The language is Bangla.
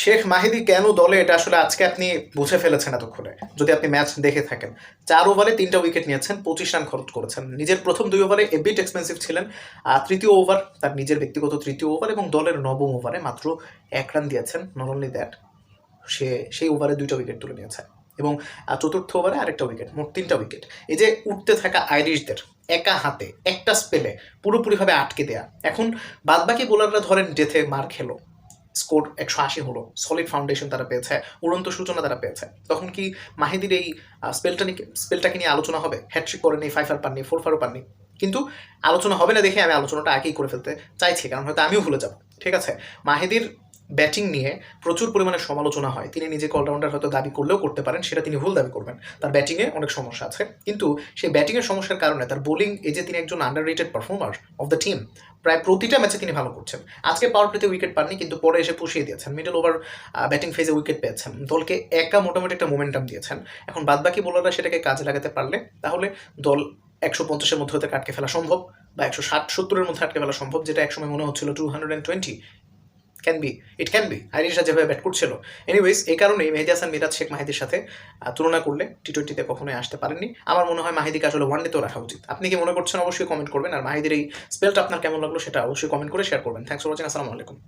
শেখ মাহিদি কেন দলে? এটা আসলে আজকে আপনি বুঝে ফেলেছেন এতক্ষণে। যদি আপনি ম্যাচ দেখে থাকেন। চার ওভারে তিনটা উইকেট নিয়েছেন, পঁচিশ রান খরচ করেছেন। নিজের প্রথম দুই ওভারে এ বিট এক্সপেন্সিভ ছিলেন। আর তৃতীয় ওভার, তার নিজের ব্যক্তিগত তৃতীয় ওভার এবং দলের নবম ওভারে মাত্র এক রান দিয়েছেন নট অনলি দ্যাট সে, সেই ওভারে দুইটা উইকেট তুলে নিয়েছে। এবং চতুর্থ ওভারে আরেকটা উইকেট, মোট তিনটা উইকেট। এই যে উঠতে থাকা আইরিশদের, একা হাতে, একটা স্পেলে পুরোপুরিভাবে আটকে দেয়া। এখন বাদবাকি বোলাররা ধরেন ডেথে মার খেলো স্কোর একশো আশি হলো সলিড ফাউন্ডেশন তারা পেয়েছে, উড়ন্ত সূচনা তারা পেয়েছে। তখন কি মাহিদির এই স্পেলটা নিয়ে স্পেলটাকে নিয়ে আলোচনা হবে? হ্যাট্রিক করেনি ফাইভ আর পাননি ফোর ফারও পাননি। কিন্তু আলোচনা হবে না দেখে আমি আলোচনাটা আগেই করে ফেলতে চাইছি, কারণ হয়তো আমিও ভুলে যাব। ঠিক আছে? মাহিদির ব্যাটিং নিয়ে প্রচুর পরিমাণে সমালোচনা হয়। তিনি নিজেকে অলরাউন্ডার হয়তো দাবি করলেও করতে পারেন, সেটা তিনি ভুল দাবি করবেন। তার ব্যাটিংয়ে অনেক সমস্যা আছে। কিন্তু সেই ব্যাটিংয়ের সমস্যার কারণে তার বোলিং, এই যে তিনি একজন underrated performer of the team প্রায় প্রতিটা ম্যাচে তিনি ভালো করছেন। আজকে পাওয়ার প্লেতে উইকেট পাননি, কিন্তু পরে এসে পুষিয়ে দিয়েছেন। মিডল ওভার ব্যাটিং ফেজে উইকেট পেয়েছেন। দলকে একা মোটামুটি একটা মোমেন্টাম দিয়েছেন। এখন বাদবাকি বোলাররা সেটাকে কাজে লাগাতে পারলে তাহলে দল একশো পঞ্চাশের মধ্যে হতে আটকে ফেলা সম্ভব বা একশো ষাট সত্তরের মধ্যে আটকে ফেলা সম্ভব, যেটা একসময় মনে হচ্ছিল two hundred and twenty can be it can be আইরিশরা যেভাবে ব্যাট করছিল। এনিওয়েজ এই কারণেই মেহেদি হাসান, মিরাজ শেখ মাহিদির সাথে তুলনা করলে টি টোয়েন্টিতে কখনোই আসতে পারেননি। আমার মনে হয় মাহিদিকে আসলে ওয়ান ডেতেও রাখা উচিত। আপনি কি মনে করছেন? অবশ্যই কমেন্ট করবেন। আর মাহিদির এই স্পেলটা আপনার কেমন লাগল সেটা অবশ্যই কমেন্ট করে শেয়ার করবেন। থ্যাংকস ফর ওয়াচিং আসসালামু আলাইকুম।